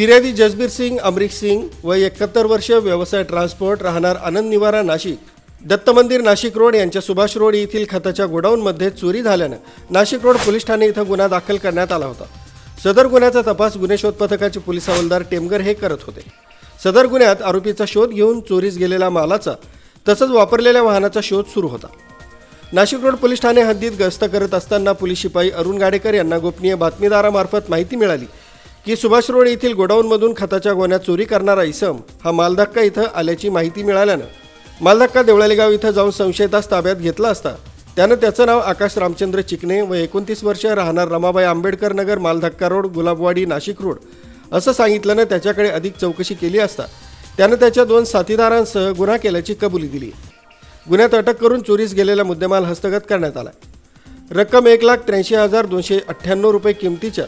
फिर्यादी जसबीर सिंग अमरीक सिंग व एकाहत्तर वर्ष व्यवसाय ट्रान्सपोर्ट राहणार आनंद निवारा नाशिक. दत्त मंदिर नाशिक रोड यांच्या सुभाष रोड येथील खताच्या गोडाऊनमध्ये चोरी झाल्यानं नाशिक रोड पोलीस ठाणे इथं गुन्हा दाखल करण्यात आला होता. सदर गुन्ह्याचा तपास गुन्हे शोध पथकाचे पोलीस हवालदार टेमगर हे करत होते. सदर गुन्ह्यात आरोपीचा शोध घेऊन चोरीस गेलेल्या मालाचा तसंच वापरलेल्या वाहनाचा शोध सुरू होता. नाशिक रोड पोलीस ठाणे हद्दीत गस्त करत असताना पोलीस शिपाई अरुण गाडेकर यांना गोपनीय बातमीदारामार्फत माहिती मिळाली. की सुभाष रोड येथील गोडाऊनमधून खताच्या गोण्यात चोरी करणारा इसम हा मालधक्का इथं आल्याची माहिती मिळाल्यानं मालधक्का देवळालेगाव इथं जाऊन संशयितास ताब्यात घेतला असता त्यानं त्याचं नाव आकाश रामचंद्र चिकणे व एकोणतीस वर्ष राहणार रमाबाई आंबेडकर नगर मालधक्का रोड गुलाबवाडी नाशिक रोड असं सांगितल्यानं त्याच्याकडे अधिक चौकशी केली असता त्यानं त्याच्या दोन साथीदारांसह गुन्हा केल्याची कबुली दिली. गुन्ह्यात अटक करून चोरीस गेलेला मुद्देमाल हस्तगत करण्यात आला. रक्कम एक लाख त्र्याऐंशी हजार दोनशे अठ्ठ्याण्णव रुपये किमतीच्या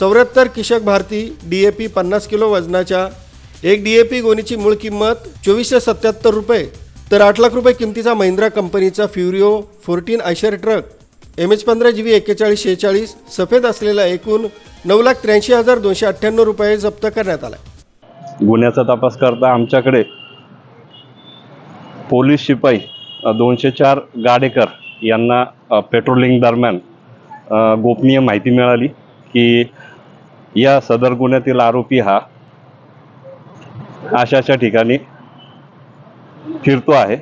चौऱ्याहत्तर Krishak Bharati D A P पन्नास किलो वजनाच्या एक डी ए पी गोणीची मूळ किंमत चोवीसशे सत्याहत्तर रुपये तर आठ लाख रुपये किमतीचा महिंद्रा कंपनीचा Furio fourteen Eicher truck M H पंधरा जी बी एक्केचाळीस शेहेचाळीस सफेद असलेला एकूण नऊ लाख त्र्याऐंशी हजार दोनशे अठ्ठ्याण्णव रुपये जप्त करण्यात आला गुन्ह्याचा तपास करता आमच्याकडे पोलीस शिपाई दोनशे चार गाडेकर यांना पेट्रोलिंग दरम्यान गोपनीय माहिती मिळाली की या सदर गुन्ह्यातील आरोपी हा अशाच्या ठिकाणी फिरतो आहे.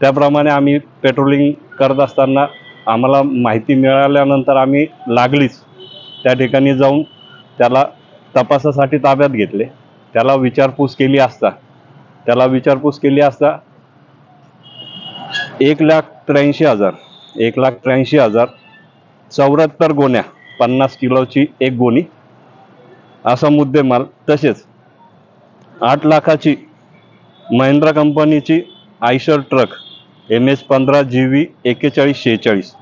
त्याप्रमाणे आम्ही पेट्रोलिंग करत असताना आम्हाला माहिती मिळाल्यानंतर आम्ही लागलीच. त्या ठिकाणी जाऊन त्याला तपासासाठी ताब्यात घेतले. त्याला विचारपूस केली असता. त्याला विचारपूस केली असता एक लाख त्र्याऐंशी हजार एक लाख त्र्याऐंशी हजार चौऱ्याहत्तर गोण्या पन्नास किलोची एक गोणी. असा मुद्देमाल तसेच आठ लाखाची महिंद्रा कंपनीची आयशर ट्रक एम एच पंधरा जी व्ही एक्केचाळीस शेहेचाळीस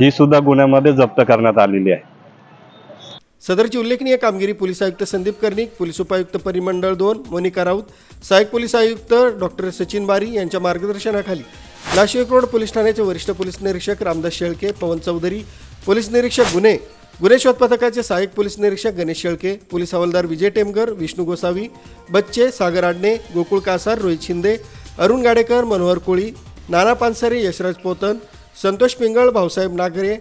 ही सुद्धा गुन्ह्यामध्ये जप्त करण्यात आलेली आहे. सदरची उल्लेखनीय कामगिरी पोलीस आयुक्त संदीप कर्णिक पोलीस उपायुक्त परिमंडळ दोन मोनिका राऊत सहाय्यक पोलीस आयुक्त डॉक्टर सचिन बारी यांच्या मार्गदर्शनाखाली नाशिक रोड पोलीस ठाण्याचे वरिष्ठ पोलीस निरीक्षक रामदास शेळके पवन चौधरी पोलीस निरीक्षक गुन्हे गुन्हे शोध पथकाचे सहाय्यक पोलीस निरीक्षक गणेश शेळके पोलीस हवालदार विजय टेमगर विष्णू गोसावी बच्चे सागर आडणे गोकुळ कासार रोहित शिंदे अरुण गाडेकर मनोहर कोळी नाना पानसरे यशराज पोतन संतोष पिंगळ भाऊसाहेब नागरे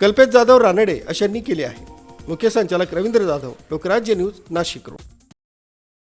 कल्पेश जाधव रानडे अशांनी केले आहे. मुख्य संचालक रवींद्र जाधव लोकराज्य न्यूज नाशिक रोड